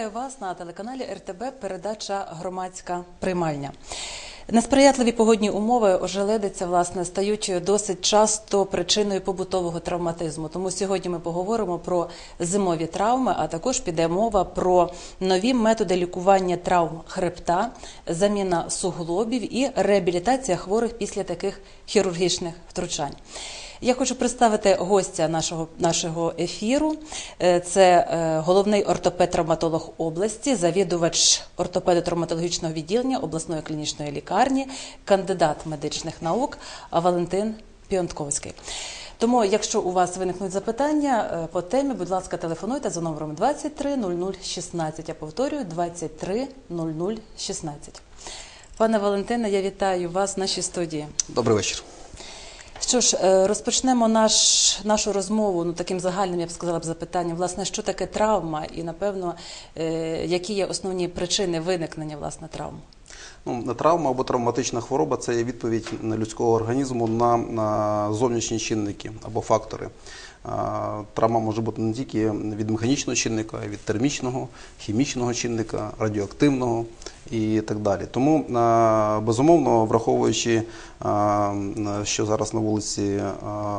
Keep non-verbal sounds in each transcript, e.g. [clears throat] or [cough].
Вітаю вас на телеканалі РТБ. Передача громадська приймальня. Несприятливі погодні умови ожеледиця власне стають досить часто причиною побутового травматизму. Тому сьогодні ми поговоримо про зимові травми, а також піде мова про нові методи лікування травм хребта, заміна суглобів і реабілітація хворих після таких хірургічних втручань. Я хочу представити гостя нашого нашого ефіру. Е, Це е, головний ортопед-травматолог області, завідувач ортопедо-травматологічного відділення обласної клінічної лікарні, кандидат медичних наук Валентин Піонтковський. Тому, якщо у вас виникнуть запитання е, по темі, будь ласка, телефонуйте за номером 23 00 16. Я повторюю 23 00 16. Пане Валентине, я вітаю вас в нашій студії. Добрий вечір. Що ж, е, розпочнемо наш, нашу розмову ну, таким загальним, я б сказала б, запитанням. Власне, що таке травма, і напевно, е, які є основні причини виникнення власне травм? Ну, травма або травматична хвороба це є відповідь людського організму на, на зовнішні чинники або фактори. Травма може бути не тільки від механічного чинника, а й від термічного, хімічного чинника, радіоактивного і так далі. Тому, безумовно, враховуючи, що зараз на вулиці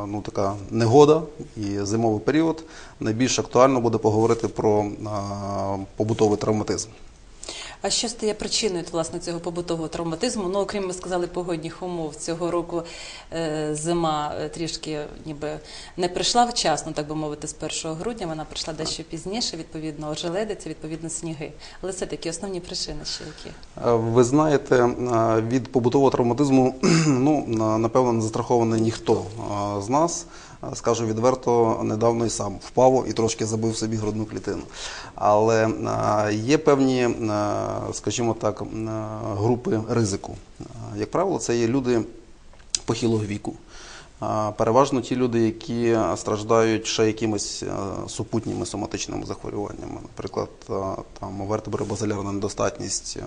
ну, така негода і зимовий період, найбільш актуально буде поговорити про побутовий травматизм. А що стає причиною власне цього побутового травматизму? Ну, окрім ми сказали погодних умов цього року е, зима е, трішки ніби не прийшла вчасно, так би мовити, з 1 грудня. Вона прийшла дещо пізніше, відповідно, ожеледиця, відповідно, сніги. Але все таки основні причини ще які? Е, Ви знаєте, від побутового травматизму, [clears throat] ну на- напевно, не застрахований ніхто з нас. Скажу відверто, недавно і сам впав і трошки забив собі грудну клітину. Але є певні, скажімо так, групи ризику. Як правило, це є люди похилого віку. Переважно ті люди, які страждають ще якимись супутніми соматичними захворюваннями, наприклад, там вертебробазилярна недостатність,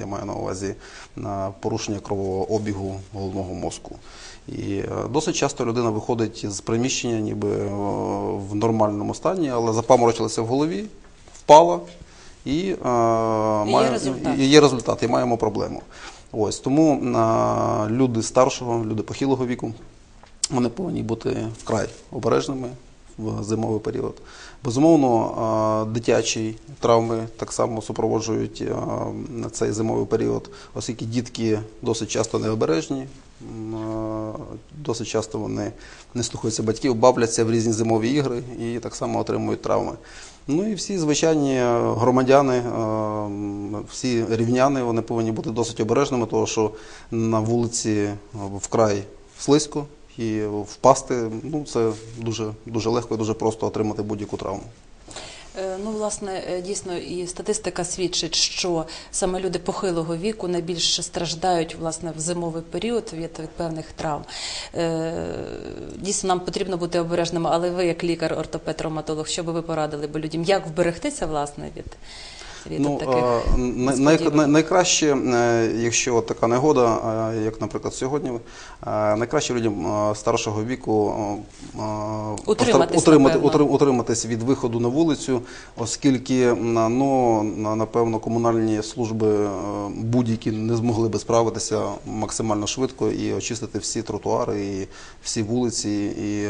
я маю на увазі порушення кровового обігу головного мозку. І е, досить часто людина виходить з приміщення, ніби е, в нормальному стані, але запаморочилася в голові, впала і, е, має, результат. і є результат, і маємо проблему. Ось тому люди старшого, люди похилого віку, вони повинні бути вкрай обережними в зимовий період. Безумовно, е, дитячі травми так само супроводжують е, цей зимовий період, оскільки дітки досить часто необережні, е, досить часто вони не слухаються батьків, бавляться в різні зимові ігри і так само отримують травми. Ну і всі звичайні громадяни, всі рівняни, вони повинні бути досить обережними, тому що на вулиці вкрай слизько і впасти ну, це дуже, дуже легко і дуже просто отримати будь-яку травму. Е, Ну, власне, е, дійсно, і статистика свідчить, що саме люди похилого віку найбільше страждають власне в зимовий період від, від певних травм. Е, Дійсно, нам потрібно бути обережними, але ви, як лікар, ортопед, травматолог, що би ви порадили би людям, як вберегтися власне від, від Ну, таких е, най- най- най- найкраще, е, якщо от така негода, е, як, наприклад, сьогодні, найкраще людям старшого віку Утриматись, утримати, напевно. утрим- утриматись від виходу на вулицю, оскільки ну, на- напевно комунальні служби будь-які не змогли би справитися максимально швидко і очистити всі тротуари, і всі вулиці, і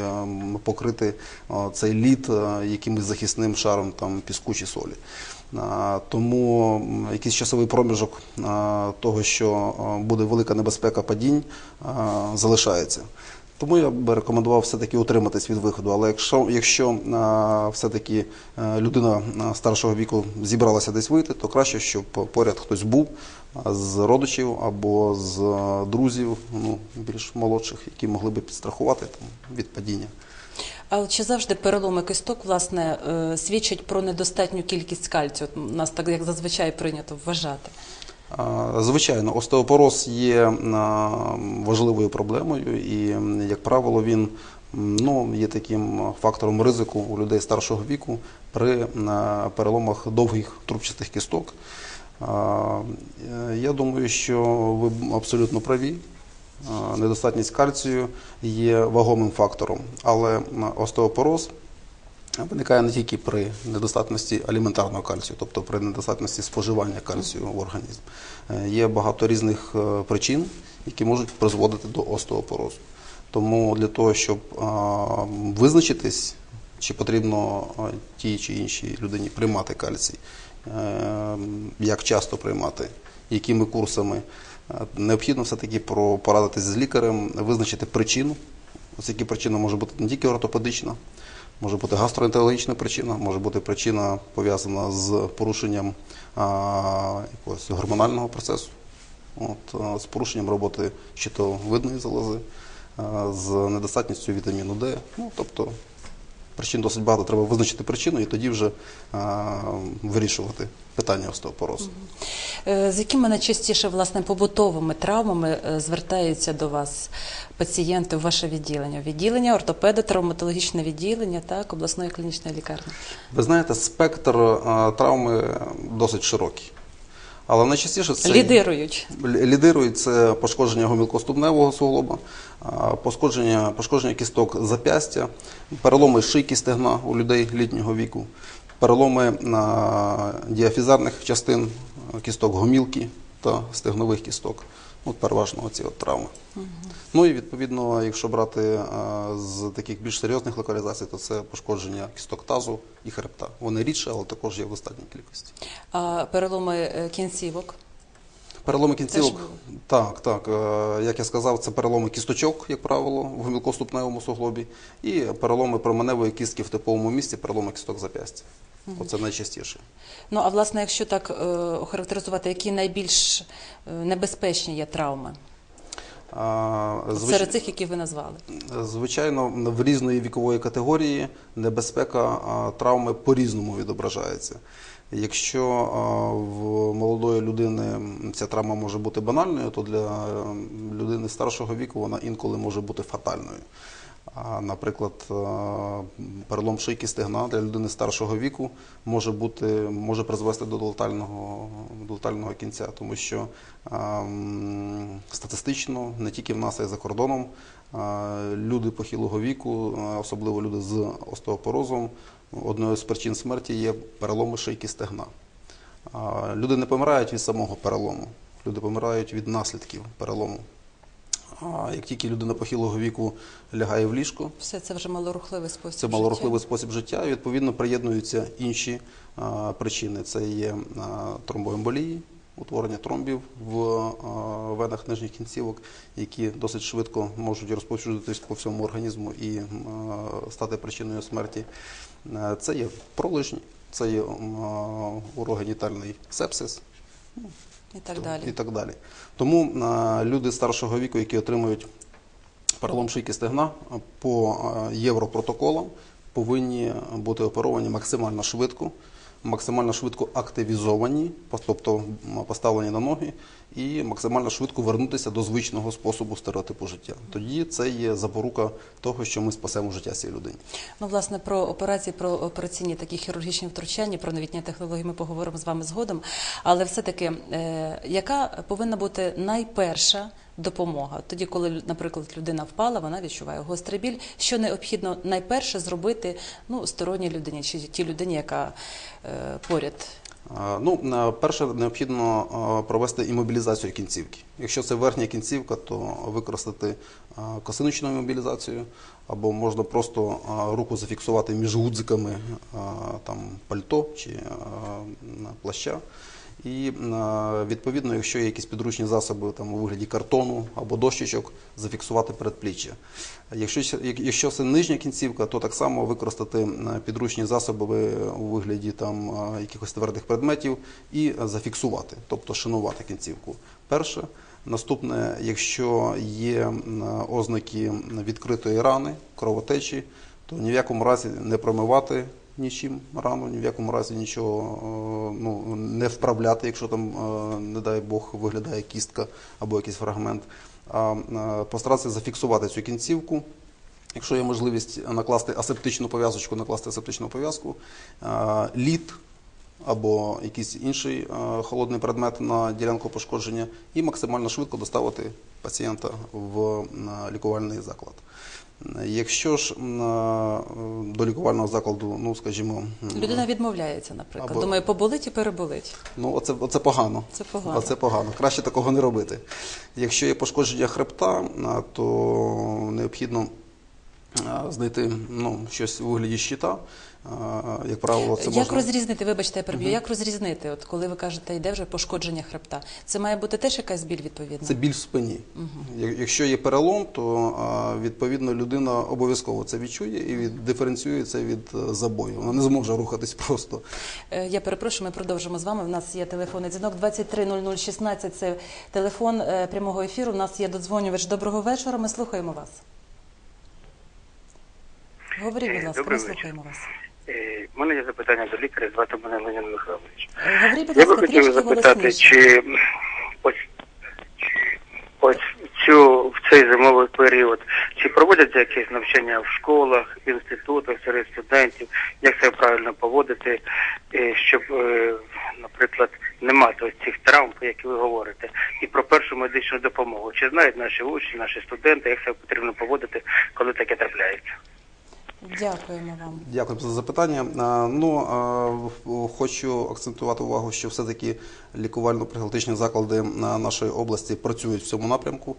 покрити цей лід якимось захисним шаром там, піску чи солі. Тому якийсь часовий проміжок того, що буде велика небезпека падінь, залишається. Тому я би рекомендував все-таки утриматись від виходу. Але якщо, якщо все-таки е, людина старшого віку зібралася десь вийти, то краще, щоб поряд хтось був з родичів або з друзів, ну, більш молодших, які могли би підстрахувати там, від падіння. А чи завжди переломи кісток власне е, свідчать про недостатню кількість кальцію? От нас так як зазвичай прийнято вважати. Звичайно, остеопороз є важливою проблемою, і, як правило, він ну, є таким фактором ризику у людей старшого віку при переломах довгих трубчастих кісток. Е, Я думаю, що ви абсолютно праві. Недостатність кальцію є вагомим фактором, але остеопороз виникає не тільки при недостатності аліментарного кальцію, тобто при недостатності споживання кальцію в організм. Е, Є багато різних е, причин, які можуть призводити до остеопорозу. Тому для того, щоб визначитись, чи потрібно тій чи іншій людині приймати кальцій, е, як часто приймати, якими курсами, е, необхідно все-таки порадитися з лікарем, визначити причину. Ось які причина може бути не тільки ортопедична, може бути гастроентерологічна причина, може бути причина пов'язана з порушенням якогось гормонального процесу, з порушенням роботи щитовидної залози, з недостатністю вітаміну Д. Ну, тобто причин досить багато, треба визначити причину і тоді вже а, вирішувати питання остеопорозу. Е, З якими найчастіше власне побутовими травмами е, звертаються до вас пацієнти в ваше відділення? Відділення ортопеда, травматологічне відділення, так, обласної клінічної лікарні. Ви знаєте, спектр а, травми досить широкий. Але найчастіше це Лідирують. Лідирують це пошкодження гомілкоступневого суглоба, пошкодження, пошкодження кісток зап'ястя, переломи шийки стегна у людей літнього віку, переломи на діафізарних частин кісток гомілки та стегнових кісток. От переважно оці от травми. Ну і відповідно, якщо брати а, з таких більш серйозних локалізацій, то це пошкодження кісток тазу і хребта. Вони рідше, але також є в достатній кількості. А переломи е, кінцівок. Переломи кінцівок, так, так. е, Як я сказав, це переломи кісточок, як правило, в гомілкоступневому суглобі, і переломи променевої кістки в типовому місці, переломи кісток зап'ястя. Оце найчастіше. Ну а власне, якщо так е, охарактеризувати, які найбільш е, небезпечні є травми А, звич- серед цих, які ви назвали? Звичайно, в різної вікової категорії небезпека а, травми по-різному відображається. Якщо а, в молодої людини ця травма може бути банальною, то для людини старшого віку вона інколи може бути фатальною. Наприклад, е, перелом шийки стегна для людини старшого віку може бути може призвести до летального, до летального кінця, тому що а, статистично не тільки в нас, а й за кордоном а, люди похилого віку, особливо люди з остеопорозом, одною з причин смерті є переломи шийки стегна. Люди не помирають від самого перелому, люди помирають від наслідків перелому. А як тільки людина похилого віку лягає в ліжко, Все це вже малорухливий спосіб. це малорухливий спосіб життя, і відповідно приєднуються інші а, причини. Це є а, тромбоемболії, утворення тромбів в а, венах нижніх кінцівок, які досить швидко можуть розповсюджуватись по всьому організму і а, стати причиною смерті. Е, Це є пролежні, це є урогенітальний сепсис, І так далі. І так далі. Тому а, люди старшого віку, які отримують перелом шийки стегна по а, європротоколам, повинні бути оперовані максимально швидко, максимально швидко активізовані, тобто поставлені на ноги, і максимально швидко вернутися до звичного способу стереотипу життя. Тоді це є запорука того, що ми спасемо життя цій людині. Ну, власне, про операції, про операційні такі хірургічні втручання, про новітні технології ми поговоримо з вами згодом. Але все-таки, е, яка повинна бути найперша допомога? Тоді, коли, наприклад, людина впала, вона відчуває гострий біль. Що необхідно найперше зробити ну, сторонній людині чи тій людині, яка е, поряд? Ну, перше необхідно провести імобілізацію кінцівки. Якщо це верхня кінцівка, то використати косиночну імобілізацію, або можна просто руку зафіксувати між гудзиками там, пальто чи плаща. І відповідно, якщо є якісь підручні засоби там, у вигляді картону або дощечок, зафіксувати передпліччя. Якщо, якщо це нижня кінцівка, то так само використати е, підручні засоби у вигляді там, е, якихось твердих предметів і е, зафіксувати, тобто шинувати кінцівку. Перше. Наступне, якщо є ознаки відкритої рани, кровотечі, то ні в якому разі не промивати нічим рану, ні в якому разі нічого е, ну, не вправляти, якщо там, е, не дай Бог, виглядає кістка або якийсь фрагмент, а е, постаратися зафіксувати цю кінцівку. Якщо є можливість накласти асептичну пов'язочку, накласти асептичну пов'язку, лід або якийсь інший холодний предмет на ділянку пошкодження, і максимально швидко доставити пацієнта в лікувальний заклад. Якщо ж е, до лікувального закладу, ну скажімо, Людина відмовляється, наприклад. Або- Думає, поболить і переболить. Ну, оце, оце погано. Це погано. Оце погано. Краще такого не робити. Якщо є пошкодження хребта, то необхідно знайти ну, щось у вигляді щита. Як правило, це Як можна... розрізнити, вибачте, я переб'ю, як розрізнити, от коли ви кажете, йде вже пошкодження хребта? Це має бути теж якась біль відповідна? Це біль в спині. Я- Якщо є перелом, то відповідно людина обов'язково це відчує і від, диференціює це від е, забою. Вона не зможе рухатись [laughs] просто. Е, Я перепрошую, ми продовжимо з вами. У нас є телефонний дзвінок 230016, Це телефон е, прямого ефіру. У нас є додзвонювач. Доброго вечора. Ми слухаємо вас. Говоріть, будь Е, ласка, ми слухаємо вас. Е, У мене є запитання до лікаря, звати мене Леонід Михайлович. Е, Говоріть, будь Я би хотів запитати, чи ось, ось цю, в цей зимовий період, чи проводяться якісь навчання в школах, в інститутах серед студентів, як себе правильно поводити, е, щоб, е, наприклад, не мати ось цих травм, про які ви говорите, і про першу медичну допомогу. Чи знають наші учні, наші студенти, як себе потрібно поводити, коли таке трапляється? Дякуємо вам. Дякую за запитання. Ну, хочу акцентувати увагу, що все-таки лікувально-профілактичні заклади на нашої області працюють в цьому напрямку.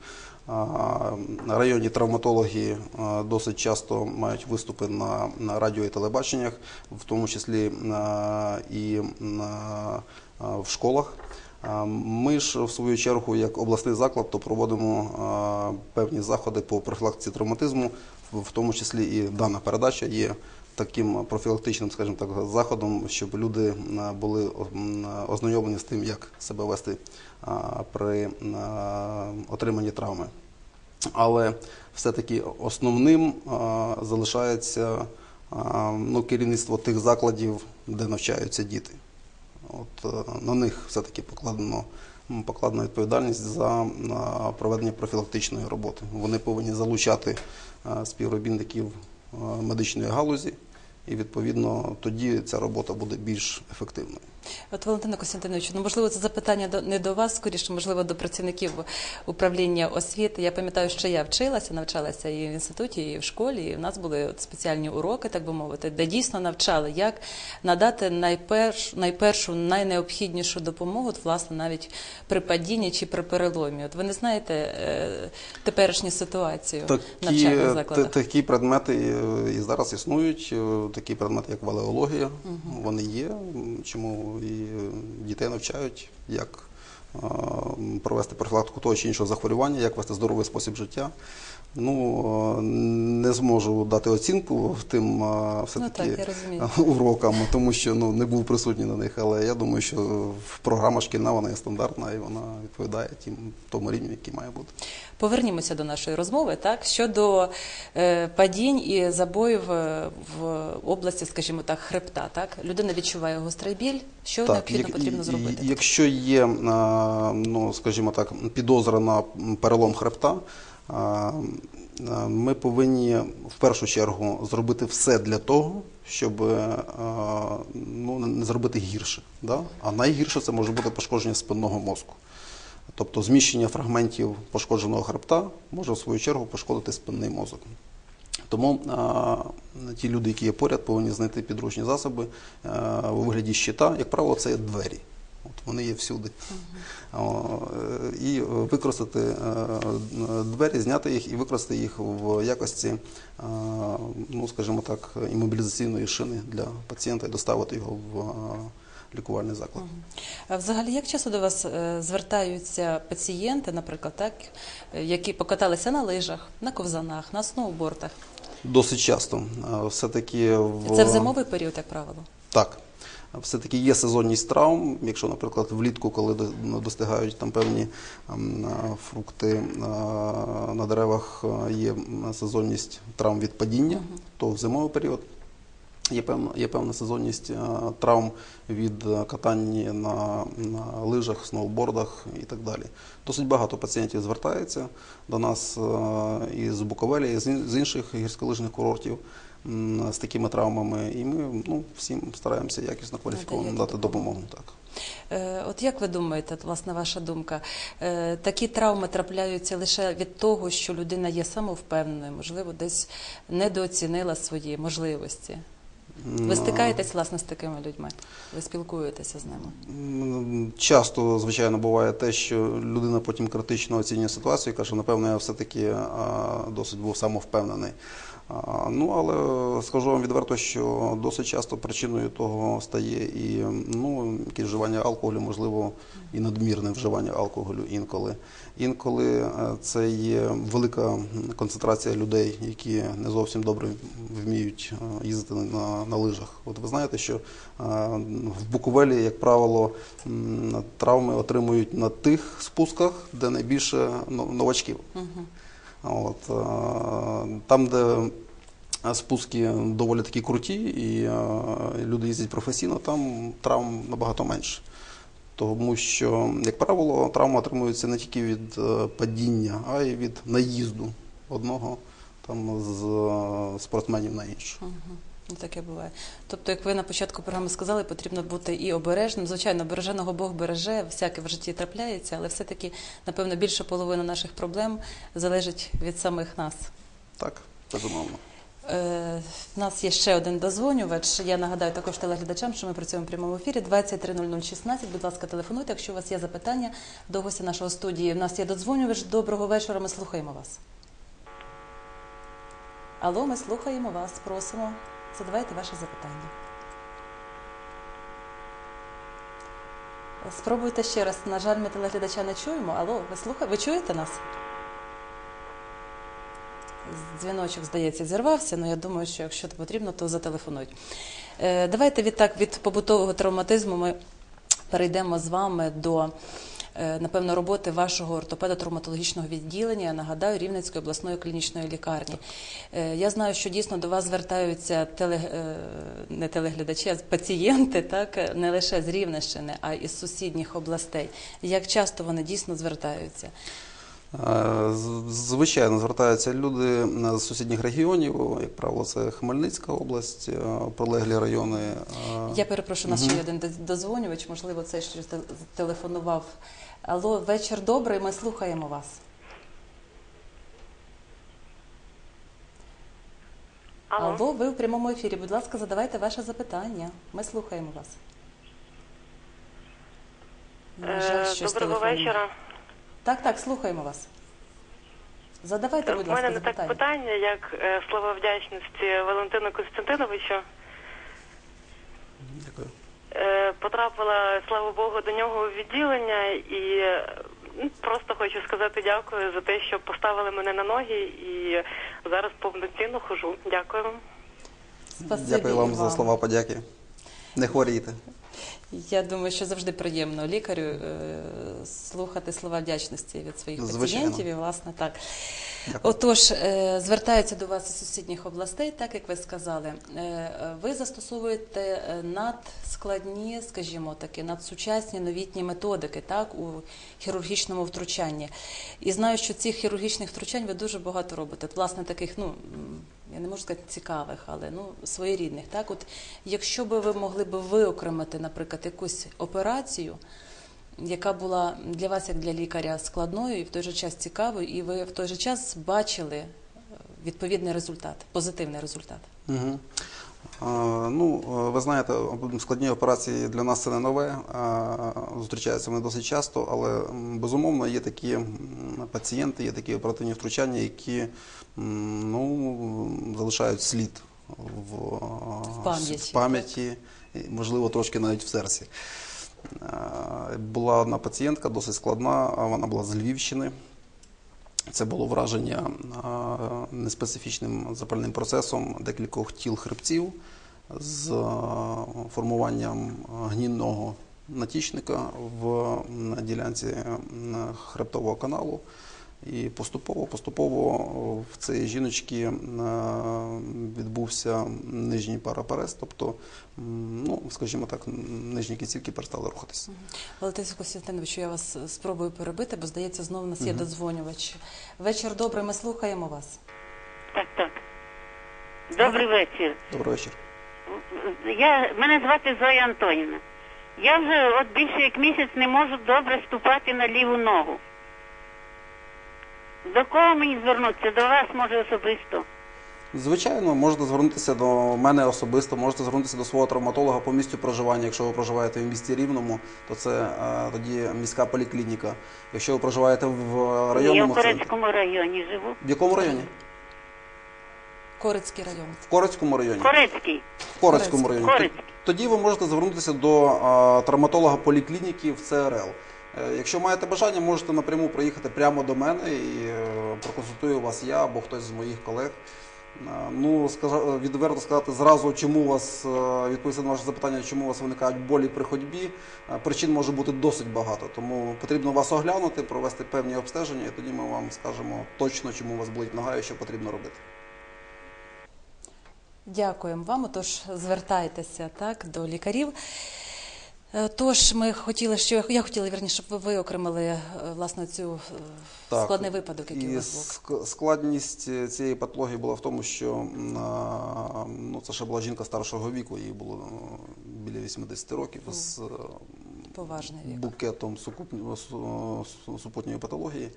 Районні травматологи досить часто мають виступи на, радіо і телебаченнях, в тому числі і в школах. Ми ж в свою чергу, як обласний заклад, то проводимо певні заходи по профілактиці травматизму, в тому числі і дана передача є таким профілактичним, скажімо так, заходом, щоб люди були ознайомлені з тим, як себе вести при отриманні травми. Але все-таки основним залишається ну, керівництво тих закладів, де навчаються діти. От е, на них все-таки покладено, покладено відповідальність за е, проведення профілактичної роботи. Вони повинні залучати е, співробітників медичної галузі, і відповідно тоді ця робота буде більш ефективною. От Валентина Костянтинович, ну можливо, це запитання до не до вас, скоріше, можливо, до працівників управління освіти. Я пам'ятаю, що я вчилася, навчалася і в інституті, і в школі. І в нас були от спеціальні уроки, так би мовити, де дійсно навчали, як надати найперш, найпершу, найнеобхіднішу допомогу, от, власне, навіть при падінні чи при переломі. От ви не знаєте е, теперішню ситуацію Такі, навчальних закладах? такі предмети е, і зараз існують. е, Такі предмети, як валеологія, вони є. Чому і е, дітей навчають, як е, провести профілактику того чи іншого захворювання, як вести здоровий спосіб життя. Ну, е, не зможу дати оцінку тим е, все-таки Ну, так, [laughs] урокам, тому що ну, не був присутній на них. Але я думаю, що програма шкільна вона є стандартна і вона відповідає тим тому рівню, який має бути. Повернімося до нашої розмови. Так щодо е, падінь і забоїв е, в області, скажімо так, хребта. Так людина відчуває гострий біль. Що необхідно як- потрібно зробити? Якщо є, е, ну скажімо так, підозра на перелом хребта, ми повинні в першу чергу зробити все для того, щоб е, ну, не зробити гірше. Да? А найгірше це може бути пошкодження спинного мозку. Тобто зміщення фрагментів пошкодженого хребта може в свою чергу пошкодити спинний мозок. Тому а, ті люди, які є поряд, повинні знайти підручні засоби а, у вигляді щита. Як правило, це є двері. От вони є всюди. Е, і використати е, двері, зняти їх і використати їх в якості, ну скажімо так, імобілізаційної шини для пацієнта і доставити його в лікувальний заклад. Взагалі, як часто до вас е, звертаються пацієнти, наприклад, так, е, які покаталися на лижах, на ковзанах, на сноубордах? Досить часто. Все-таки в... Це в зимовий період, як правило. Так. Все-таки є сезонність травм. Якщо, наприклад, влітку, коли достигають там певні ем, фрукти на деревах, є сезонність травм від падіння, то в зимовий період Є певна, є певна сезонність е, травм від е, катання на, на лижах, сноубордах і так далі. Досить багато пацієнтів звертається до нас е, із Буковелі, і з з інших гірськолижних курортів з такими травмами. І ми ну, всім стараємося якісно кваліфіковано дати допомогу. Так. Е, От як ви думаєте, от, власне, ваша думка, е, такі травми трапляються лише від того, що людина є самовпевненою, можливо, десь недооцінила свої можливості. Ви стикаєтесь, власне, з такими людьми? Ви спілкуєтеся з ними? Часто, звичайно, буває те, що людина потім критично оцінює ситуацію і каже, напевно, я все-таки досить був самовпевнений. Ну, але скажу вам відверто, що досить часто причиною того стає і ну, якесь вживання алкоголю, можливо, і надмірне вживання алкоголю інколи. Інколи е, це є велика концентрація людей, які не зовсім добре вміють е, їздити на, на лижах. От ви знаєте, що е, в Буковелі, як правило, травми отримують на тих спусках, де найбільше но- новачків. От, е, там, де спуски доволі такі круті, і е, люди їздять професійно, там травм набагато менше. Тому що, як правило, травма отримується не тільки від е, падіння, а й від наїзду одного там, з е, спортсменів на іншого. Ну, таке буває. Тобто, як ви на початку програми сказали, потрібно бути і обережним. Звичайно, береженого Бог береже, всяке в житті трапляється, але все-таки, напевно, більша половина наших проблем залежить від самих нас. Так, безумовно. Е, У нас є ще один дозвонювач. Я нагадаю також телеглядачам, що ми працюємо в прямому ефірі 230016. Будь ласка, телефонуйте, якщо у вас є запитання до гостя нашого студії. У нас є додзвонювач. Доброго вечора. Ми слухаємо вас. Алло, ми слухаємо вас. Просимо. Задавайте ваше запитання. Спробуйте ще раз. На жаль, ми телеглядача не чуємо. Алло, ви слухаєте? Ви чуєте нас? Дзвіночок, здається, зірвався, але я думаю, що якщо потрібно, то зателефонують. Е, Давайте відтак від побутового травматизму ми перейдемо з вами до, напевно, роботи вашого ортопедо-травматологічного відділення, я нагадаю, Рівненської обласної клінічної лікарні. Е, Я знаю, що дійсно до вас звертаються теле, е, не телеглядачі, а пацієнти, так, е, не лише з Рівненщини, а й із сусідніх областей. Як часто вони дійсно звертаються? Е, Звичайно, звертаються люди е, з сусідніх регіонів, як правило, це Хмельницька область, е, прилеглі райони. е, Я перепрошую, у нас ще один дозвонювач, можливо, це щось телефонував. Алло, вечір добрий, ми слухаємо вас. Алло. Алло, ви в прямому ефірі. Будь ласка, задавайте ваше запитання. Ми слухаємо вас. На жаль, Е, Доброго телефон- вечора. Так, так, слухаємо вас. Задавайте, будь У мене не так питання, як е, слова вдячності Валентину Костянтиновичу. Дякую. Е, Потрапила, слава Богу, до нього у відділення і е, ну, просто хочу сказати дякую за те, що поставили мене на ноги і зараз повноцінно хожу. Дякую вам. Спасибі Дякую вам і за слова подяки. Не хворійте. Я думаю, що завжди приємно лікарю е, слухати слова вдячності від своїх Звичайно. пацієнтів. І, власне, так. Дякую. Отож, е, звертаються до вас із сусідніх областей, так як ви сказали. Е, Ви застосовуєте надскладні, скажімо таки, надсучасні новітні методики так, у хірургічному втручанні. І знаю, що цих хірургічних втручань ви дуже багато робите. Власне, таких, ну я не можу сказати цікавих, але ну своєрідних. Так, от якщо би ви могли б виокремити, наприклад, якусь операцію, яка була для вас, як для лікаря, складною і в той же час цікавою, і ви в той же час бачили е, відповідний результат, позитивний результат. Угу. Ну, е, ви знаєте, складні операції для нас це не нове. Зустрічаються вони досить часто, але безумовно є такі пацієнти, є такі оперативні втручання, які ну, залишають слід в, В пам'яті. в пам'яті, можливо, трошки навіть в серці. Е, Була одна пацієнтка, досить складна, вона була з Львівщини. Це було враження неспецифічним запальним процесом декількох тіл хребців з формуванням гнінного натічника в ділянці хребтового каналу. І поступово, поступово в цієї жіночки е, відбувся нижній параперез, тобто, ну, скажімо так, нижні кінцівки перестали рухатися. Валентин Костянтиновичу, я вас е, спробую перебити, бо здається, знову у нас є Мгм. додзвонювач. Вечір добрий, ми слухаємо вас. Так, так. Добрий вечір. Добрий вечір. Я, мене звати Зоя Антонівна. Я вже от більше як місяць не можу добре ступати на ліву ногу. До кого мені звернутися? До вас, може, особисто. Звичайно, можете звернутися до мене особисто, можете звернутися до свого травматолога по місцю проживання. Якщо ви проживаєте в місті Рівному, то це е, тоді міська поліклініка. Якщо ви проживаєте в Я районному в центрі, Корецькому районі живу. в якому районі? Корицький район. В Корецькому районі. Корецький. В Корецькому районі. Корецький. Тоді ви можете звернутися до а, травматолога поліклініки в ЦРЛ. Е, Якщо маєте бажання, можете напряму приїхати прямо до мене і е, проконсультую вас я або хтось з моїх колег. Е, Ну, відверто сказати зразу, чому у вас відповісти на ваше запитання, чому у вас виникають болі при ходьбі. Причин може бути досить багато, тому потрібно вас оглянути, провести певні обстеження, і тоді ми вам скажемо точно, чому у вас болить нога і що потрібно робити. Дякуємо вам. Отож, звертайтеся так до лікарів. Е, Тож ми хотіли, що я хотіла вірніше, щоб ви виокремили е, власне цю е, Так. складний випадок, який у вас був. ск- складність цієї патології була в тому, що ну, це ще була жінка старшого віку, їй було е, біля 80 років з Поважний вік. букетом супутньої патології.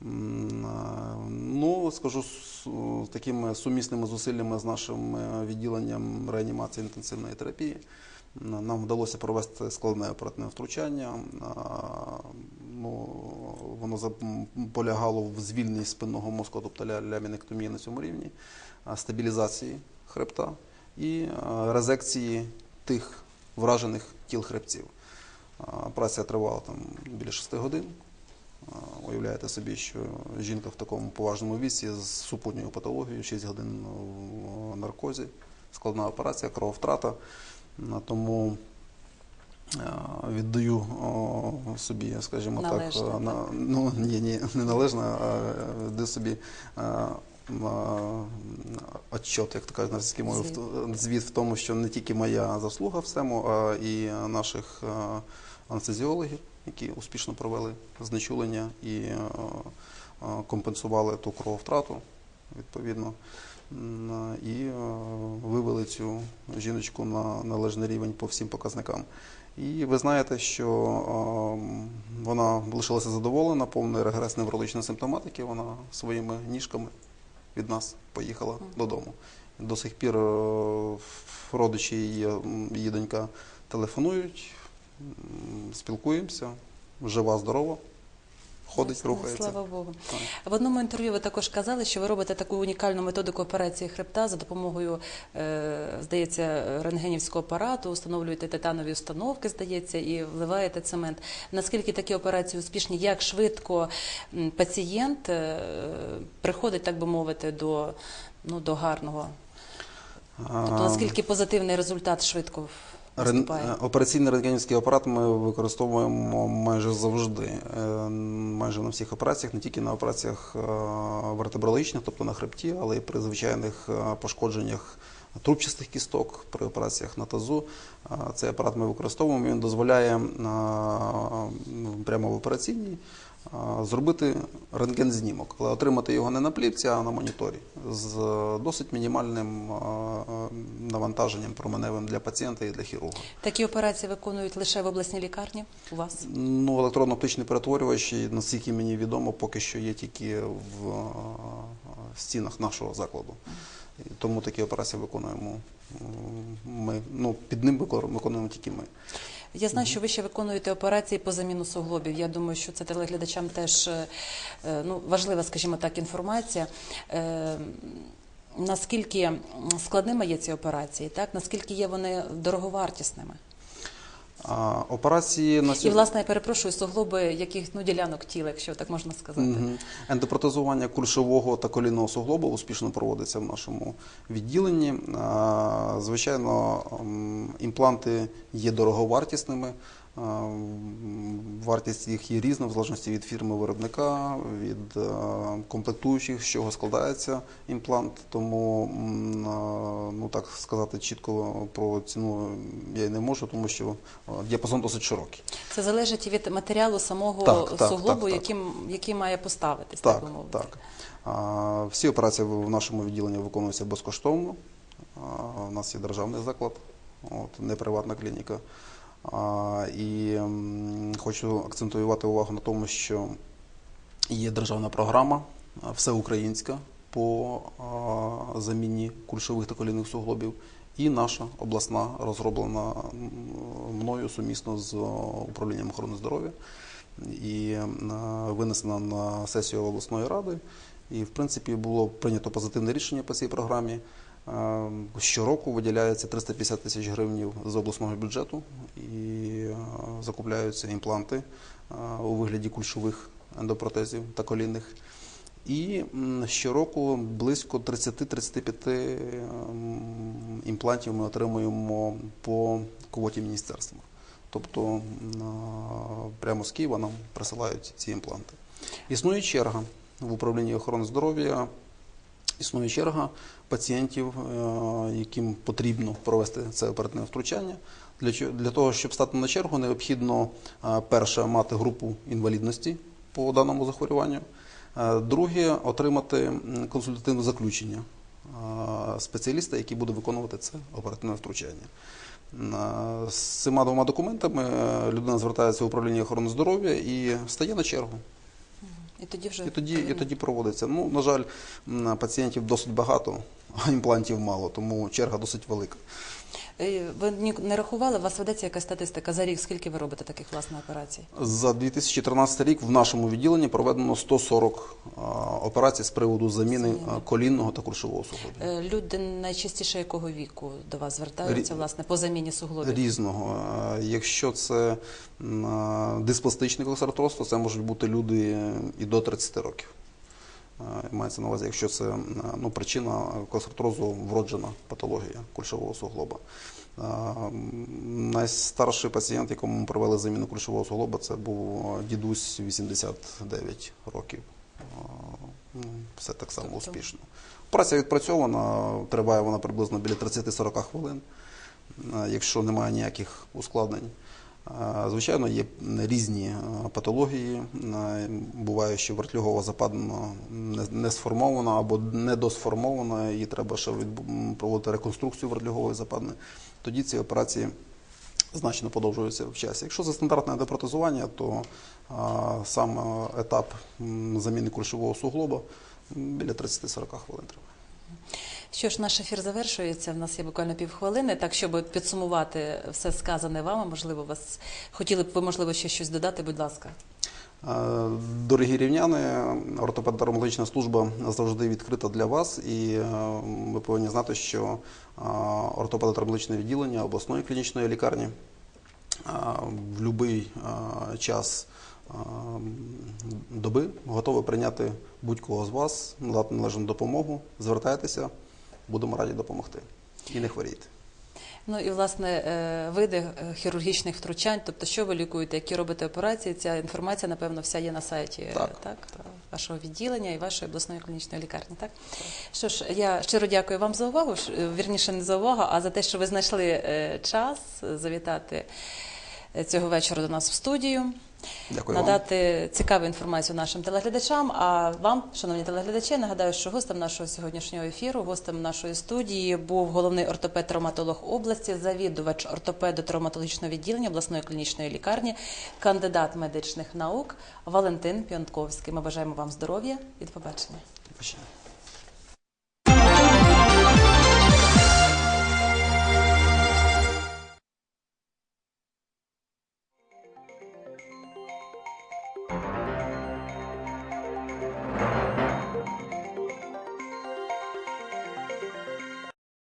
Ну, скажу, з такими сумісними зусиллями з нашим відділенням реанімації інтенсивної терапії нам вдалося провести складне оперативне втручання. Ну, воно полягало в звільненні спинного мозку, тобто лямінектомії на цьому рівні, стабілізації хребта і резекції тих вражених тіл хребців. А, Операція тривала там біля 6 годин. Уявляєте собі, що жінка в такому поважному віці з супутньою патологією, 6 годин в наркозі, складна операція, крововтрата. А, Тому е, віддаю собі, скажімо Належне, так, так? на, ну ні, ні, не належно, а віддаю собі е, отчет, як то кажуть на російській мові, Звіт. в тому, що не тільки моя заслуга в цьому, а і наших е, анестезіологів, які успішно провели знечулення і е, е, компенсували ту крововтрату, відповідно, і е, вивели цю жіночку на належний рівень по всім показникам. І ви знаєте, що е, вона лишилася задоволена, повний регрес неврологічної симптоматики. Вона своїми ніжками від нас поїхала додому. До сих пір е, родичі її, її донька телефонують, спілкуємося, жива, здорова, ходить, Слава- рухається. Слава Богу. Так. В одному інтерв'ю ви також казали, що ви робите таку унікальну методику операції хребта за допомогою, е, здається, рентгенівського апарату, встановлюєте титанові установки, здається, і вливаєте цемент. Наскільки такі операції успішні? Як швидко пацієнт е, приходить, так би мовити, до, ну, до гарного? Тобто, наскільки позитивний результат швидко Рен- е, Операційний рентгенівський апарат ми використовуємо майже завжди, е, майже на всіх операціях, не тільки на операціях е, вертебрологічних, тобто на хребті, але й при звичайних пошкодженнях трубчастих кісток, при операціях на тазу. Цей апарат ми використовуємо. Він дозволяє прямо в операційній зробити рентген-знімок, але отримати його не на плівці, а на моніторі з е, досить мінімальним навантаженням променевим для пацієнта і для хірурга. Такі операції виконують лише в обласній лікарні у вас? Ну, електронно-оптичний перетворювач, наскільки мені відомо, поки що є тільки в е, стінах нашого закладу. Тому такі операції виконуємо ми. Ну, під ним виконуємо тільки ми. Я знаю, що ви ще виконуєте операції по заміну суглобів. Я думаю, що це телеглядачам теж е, е, ну, важлива, скажімо так, інформація. Е, Наскільки складними є ці операції, так наскільки є вони дороговартісними? А, операції на І власне я перепрошую суглоби яких ну ділянок тіла, якщо так можна сказати. Угу. Ендопротезування кульшового та колінного суглобу успішно проводиться в нашому відділенні. А, Звичайно, імпланти є дороговартісними. Вартість їх є різна в залежності від фірми виробника, від е, комплектуючих, з чого складається імплант. Тому е, ну так сказати чітко про ціну я й не можу, тому що е, діапазон досить широкий. Це залежить від матеріалу самого Так, так, суглобу, так, так. Яким, який має поставитись, так, Так, би мовити. так. А, Всі операції в нашому відділенні виконуються безкоштовно. А, У нас є державний заклад, от, не приватна клініка. І хочу акцентувати увагу на тому, що є державна програма всеукраїнська по заміні кульшових та колінних суглобів. І наша обласна розроблена мною сумісно з управлінням охорони здоров'я і винесена на сесію обласної ради. І, в принципі, було прийнято позитивне рішення по цій програмі. Е, Щороку виділяється 350 тисяч гривень з обласного бюджету і е, закупляються імпланти е, у вигляді кульшових ендопротезів та колінних. І щороку близько 30-35 м, імплантів ми отримуємо по квоті міністерства. Тобто прямо з Києва нам присилають ці імпланти. Існує черга в управлінні охорони здоров'я. Існує черга пацієнтів, е, яким потрібно провести це оперативне втручання. Для, того, щоб стати на чергу, необхідно е, перше мати групу інвалідності по даному захворюванню. Е, Друге отримати консультативне заключення спеціаліста, який буде виконувати це оперативне втручання. З цими двома документами людина звертається в управління охорони здоров'я і стає на чергу. І тоді вже І тоді, і тоді проводиться. Ну, на жаль, пацієнтів досить багато, а [laughs] імплантів мало, тому черга досить велика. Е, ви не рахували, у вас ведеться якась статистика за рік, скільки ви робите таких власне операцій? За 2013 рік в нашому відділенні проведено 140 операцій з приводу заміни а, колінного та кульшового суглобів. Е, Люди найчастіше якого віку до вас звертаються Рі- власне по заміні суглобів? Різного. Якщо це диспластичний косартроз, то це можуть бути люди і до 30 років. А, Мається на увазі, якщо це ну, причина косартрозу вроджена патологія кульшового суглоба. Найстарший пацієнт, якому ми провели заміну кульшового суглоба, це був дідусь 89 років. Ну, Все так само Тобто- успішно. Праця відпрацьована, триває вона приблизно біля 30-40 хвилин е, якщо немає ніяких ускладнень. Звичайно, є різні е, патології. Е, Буває, що вертлюгова западина не- сформована або недосформована, і треба ще проводити реконструкцію вертлюгової западини. Тоді ці операції значно подовжуються в часі. Якщо це стандартне депротезування, то е, сам етап заміни кульшового суглоба біля 30-40 хвилин триває. Що ж, наш ефір завершується. В нас є буквально півхвилини. Так, щоб підсумувати все сказане вами, можливо, вас хотіли б ви, можливо, ще щось додати, будь ласка. Дорогі рівняни, ортопедо-травматологічна служба завжди відкрита для вас, і е, ви повинні знати, що е, ортопедо-травматологічне відділення обласної клінічної лікарні е, в будь-який час доби готове прийняти будь-кого з вас, надати належну допомогу. Звертайтеся, будемо раді допомогти. І не хворійте. Ну і власне е, види е, хірургічних втручань, тобто, що ви лікуєте, які робите операції, ця інформація, напевно, вся є на сайті е, Так. так, вашого відділення і вашої обласної клінічної лікарні. Так що ж, я щиро дякую вам за увагу. Вірніше, не за увагу, а за те, що ви знайшли час завітати цього вечора до нас в студію. Дякую вам. надати цікаву інформацію нашим телеглядачам. А вам, шановні телеглядачі, нагадаю, що гостем нашого сьогоднішнього ефіру, гостем нашої студії був головний ортопед-травматолог області, завідувач ортопедо-травматологічного відділення обласної клінічної лікарні, кандидат медичних наук Валентин Піонтковський. Ми бажаємо вам здоров'я і до побачення. Бачення.